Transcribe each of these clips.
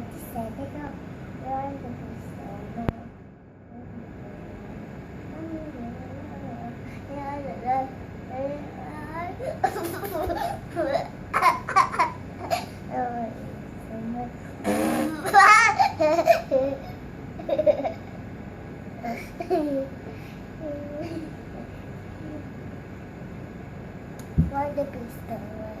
want to say they go. You want to be so mad. Want to be so mad.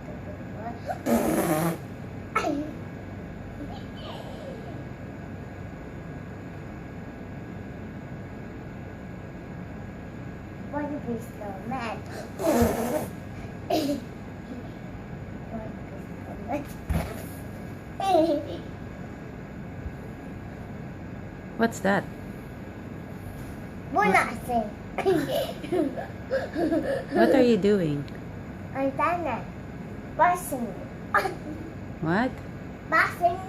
Want to be so mad. What's that? We're not saying. What are you doing? I'm done. Bossing. What? Bossing.